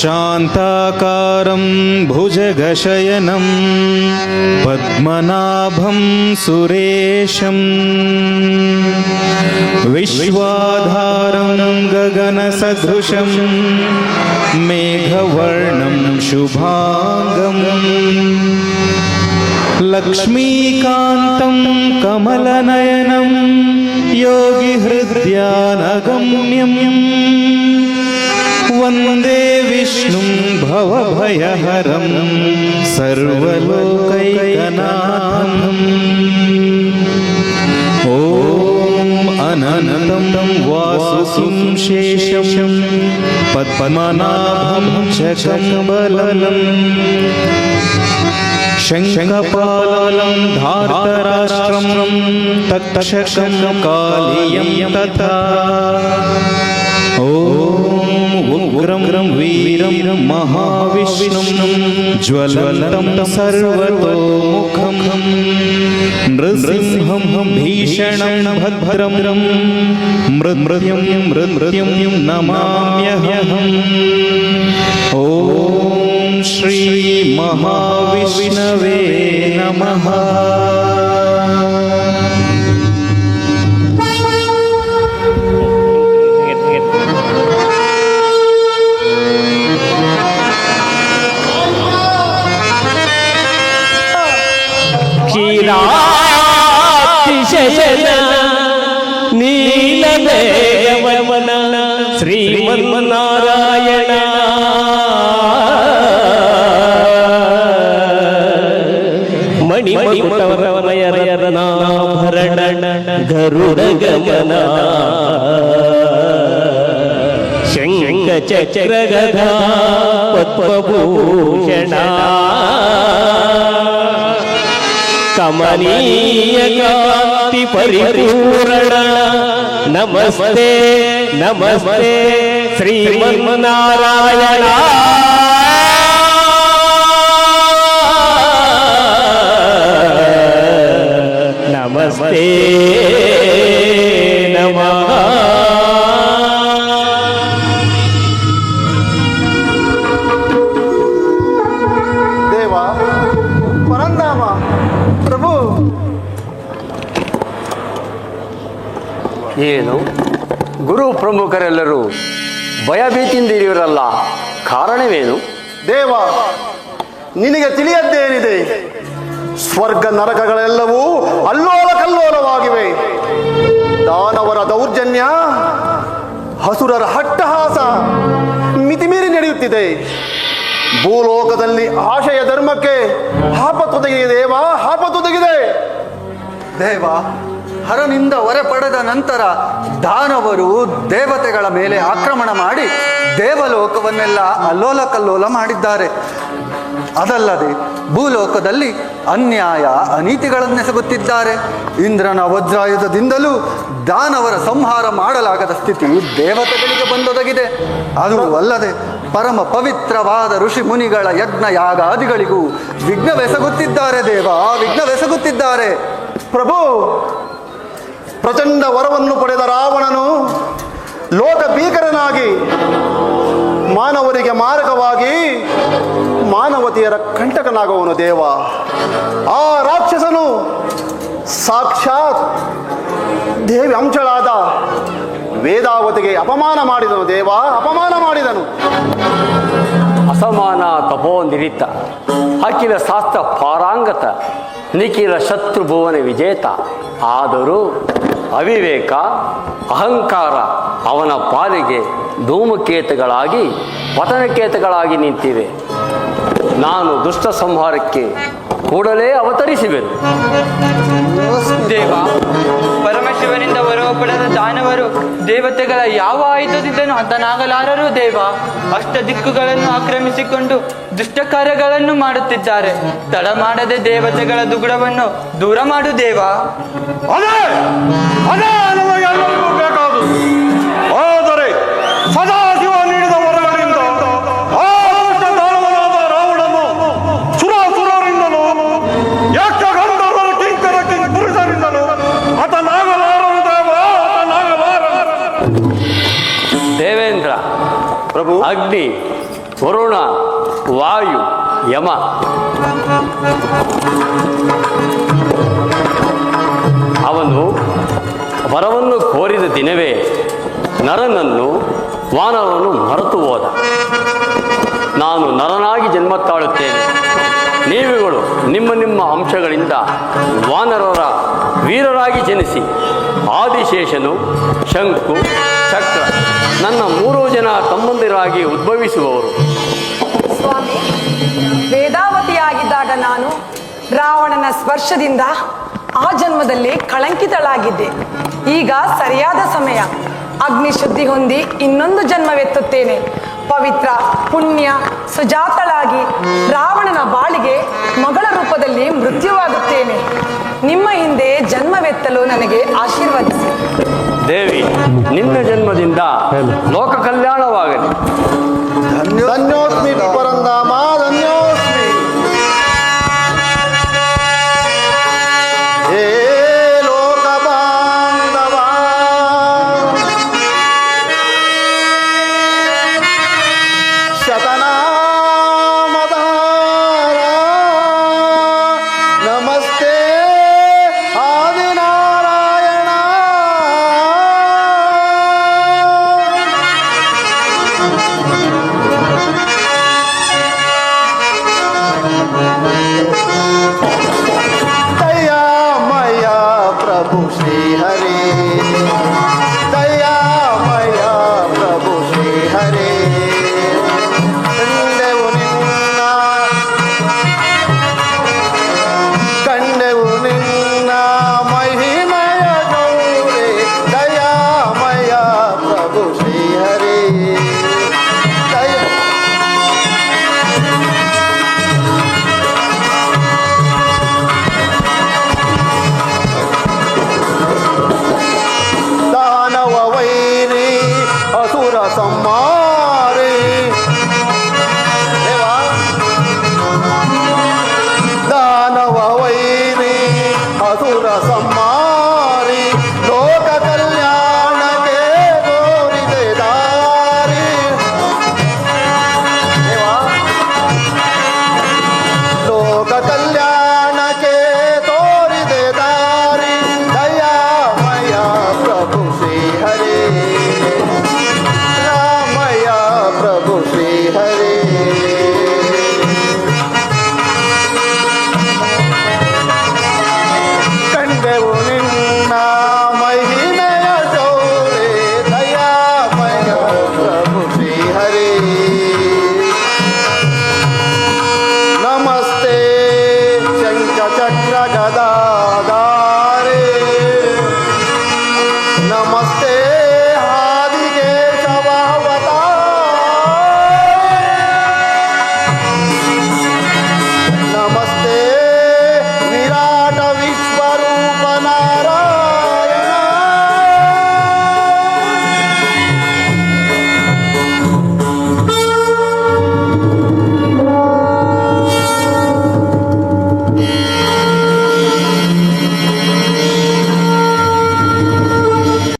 शान्ताकारं भुजगशयनं पद्मनाभं सुरेशम् विश्वाधारं गगनसदृशं मेघवर्णं शुभाङ्गम् लक्ष्मीकान्तं कमलनयनं योगिहृद्यानगम्यम् वन्दे विष्णुं भवभयहरं सर्वलोकैकनाथम् ॐ अनन्तं वासुकिं शेषं पद्मनाभं च कम्बलम् शङ्खपालं धार्तराष्ट्रं तक्षकं कालियं तथा ॐ उग्रं वीरं महाविष्णुं ज्वलन्तं सर्वतोमुखं नृसिंहं भीषणं भद्रं मृत्युं मृत्युं नमाम्यहम्। ॐ श्रीमहाविष्णवे नमः। ಕ್ಷೀರಾತಿಶಯನ ನೀಲಮೇಘವನ ಶ್ರೀಮನ್ನಾರಾಯಣ ಮಣಿ ಮಣಿಮುಟವರವನಯರನಾಭರಣ ಗರುಡ ಗಮನ ಶಂಕ ಚಕ್ರ ಗದಾ ಪದ್ಮಭೂಷಣ ಕಮನೀಯ ಕಾಂತಿ ಪರಿಪೂರ್ಣ ನಮಸ್ತೆ ನಮಸ್ತೆ ಶ್ರೀಮನ್ನಾರಾಯಣ ನಮಸ್ತೆ ಗುರು ಭಯಭೀತಿಯಿಂದ ಭಯಭೀತಿಯಿಂದಿರುವರಲ್ಲ ಕಾರಣವೇನು? ದೇವ, ನಿನಗೆ ತಿಳಿಯದ್ದೇನಿದೆ? ಸ್ವರ್ಗ ನರಕಗಳೆಲ್ಲವೂ ಅಲ್ಲೋಲ ಕಲ್ಲೋಲವಾಗಿವೆ ದಾನವರ ದೌರ್ಜನ್ಯ, ಹಸುರರ ಹಟ್ಟಹಾಸ ಮಿತಿಮೀರಿ ನಡೆಯುತ್ತಿದೆ. ಭೂಲೋಕದಲ್ಲಿ ಆಶಯ ಧರ್ಮಕ್ಕೆ ಆಪತ್ತೊದಗಿದೆ ದೇವ ಆಪತ್ತೊದಗಿದೆ ದೇವ ಹರನಿಂದ ಹೊರಪಡೆದ ನಂತರ ದಾನವರು ದೇವತೆಗಳ ಮೇಲೆ ಆಕ್ರಮಣ ಮಾಡಿ ದೇವಲೋಕವನ್ನೆಲ್ಲ ಅಲ್ಲೋಲ ಕಲ್ಲೋಲ ಮಾಡಿದ್ದಾರೆ. ಅದಲ್ಲದೆ ಭೂಲೋಕದಲ್ಲಿ ಅನ್ಯಾಯ ಅನೀತಿಗಳನ್ನೆಸಗುತ್ತಿದ್ದಾರೆ. ಇಂದ್ರನ ವಜ್ರಾಯುಧದಿಂದಲೂ ದಾನವರ ಸಂಹಾರ ಮಾಡಲಾಗದ ಸ್ಥಿತಿ ದೇವತೆಗಳಿಗೆ ಬಂದೊದಗಿದೆ. ಅದು ಅಲ್ಲದೆ ಪರಮ ಪವಿತ್ರವಾದ ಋಷಿ ಮುನಿಗಳ ಯಜ್ಞ ಯಾಗಾದಿಗಳಿಗೂ ವಿಘ್ನವೆಸಗುತ್ತಿದ್ದಾರೆ ದೇವ, ವಿಘ್ನವೆಸಗುತ್ತಿದ್ದಾರೆ. ಪ್ರಭು ಪ್ರಚಂಡ ವರವನ್ನು ಪಡೆದ ರಾವಣನು ಲೋಕ ಭೀಕರನಾಗಿ ಮಾನವರಿಗೆ ಮಾರಕವಾಗಿ ಮಾನವತಿಯರ ಕಂಟಕನಾಗುವನು ದೇವ. ಆ ರಾಕ್ಷಸನು ಸಾಕ್ಷಾತ್ ದೇವಿ ಅಂಶಳಾದ ವೇದಾವತಿಗೆ ಅಪಮಾನ ಮಾಡಿದನು ದೇವ, ಅಪಮಾನ ಮಾಡಿದನು. ಅಸಮಾನ ತಪೋ ನಿರಿತ ಅಖಿಲ ಶಾಸ್ತ್ರ ಪಾರಾಂಗತ, ನಿಖಿಲ ಶತ್ರು ಭುವನ ವಿಜೇತ. ಆದರೂ ಅವಿವೇಕ ಅಹಂಕಾರ ಅವನ ಪಾಲಿಗೆ ಧೂಮಕೇತಗಳಾಗಿ ಪತನಕೇತುಗಳಾಗಿ ನಿಂತಿವೆ. ನಾನು ದುಷ್ಟ ಸಂಹಾರಕ್ಕೆ ಕೂಡಲೇ ಅವತರಿಸಿವೆನು. ದೇವ ಪರಮಶಿವನಿಂದ ಹೊರವ ಪಡೆದ ದಾನವರು ದೇವತೆಗಳ ಯಾವ ಆಯುಧದಿಂದನೂ ಹತನಾಗಲಾರರು ದೇವ. ಅಷ್ಟ ದಿಕ್ಕುಗಳನ್ನು ಆಕ್ರಮಿಸಿಕೊಂಡು ದುಷ್ಟ ಕಾರ್ಯಗಳನ್ನು ಮಾಡುತ್ತಿದ್ದಾರೆ. ತಡ ಮಾಡದೆ ದೇವತೆಗಳ ದುಗುಡವನ್ನು ದೂರ ಮಾಡು ದೇವ. ಪ್ರಭು. ಅಗ್ನಿ, ವರುಣ, ವಾಯು, ಯಮ. ಅವನು ವರವನ್ನು ಕೋರಿದ ದಿನವೇ ನರನನ್ನು ವಾನರನು ಮರೆತು ಹೋದ. ನಾನು ನರನಾಗಿ ಜನ್ಮ ತಾಳುತ್ತೇನೆ ನೀವುಗಳು ನಿಮ್ಮ ನಿಮ್ಮ ಅಂಶಗಳಿಂದ ವಾನರರ ವೀರರಾಗಿ ಜನಿಸಿ, ಆದಿಶೇಷನು, ಶಂಕು, ಚಕ್ರ ನನ್ನ ಮೂರು ಜನ ತಮ್ಮಂದಿರಾಗಿ ಉದ್ಭವಿಸುವವರು. ಸ್ವಾಮಿ, ವೇದಾವತಿಯಾಗಿದ್ದಾಗ ನಾನು ರಾವಣನ ಸ್ಪರ್ಶದಿಂದ ಆ ಜನ್ಮದಲ್ಲಿ ಕಳಂಕಿತಳಾಗಿದ್ದೆ. ಈಗ ಸರಿಯಾದ ಸಮಯ. ಅಗ್ನಿ ಶುದ್ಧಿ ಹೊಂದಿ ಇನ್ನೊಂದು ಜನ್ಮವೆತ್ತುತ್ತೇನೆ. ಪವಿತ್ರ, ಪುಣ್ಯ, ಸುಜಾತಳಾಗಿ ರಾವಣನ ಬಾಳಿಗೆ ಮಗಳ ರೂಪದಲ್ಲಿ ಮೃತ್ಯುವಾಗುತ್ತೇನೆ. ನಿಮ್ಮ ಹಿಂದೆ ಜನ್ಮವೆತ್ತಲು ನನಗೆ ಆಶೀರ್ವದಿಸಿ. ದೇವಿ ನಿನ್ನ ಜನ್ಮದಿಂದ ಲೋಕ ಕಲ್ಯಾಣವಾಗಲಿ ಧನ್ಯೋಸ್ಮಿ. I'm Namaste.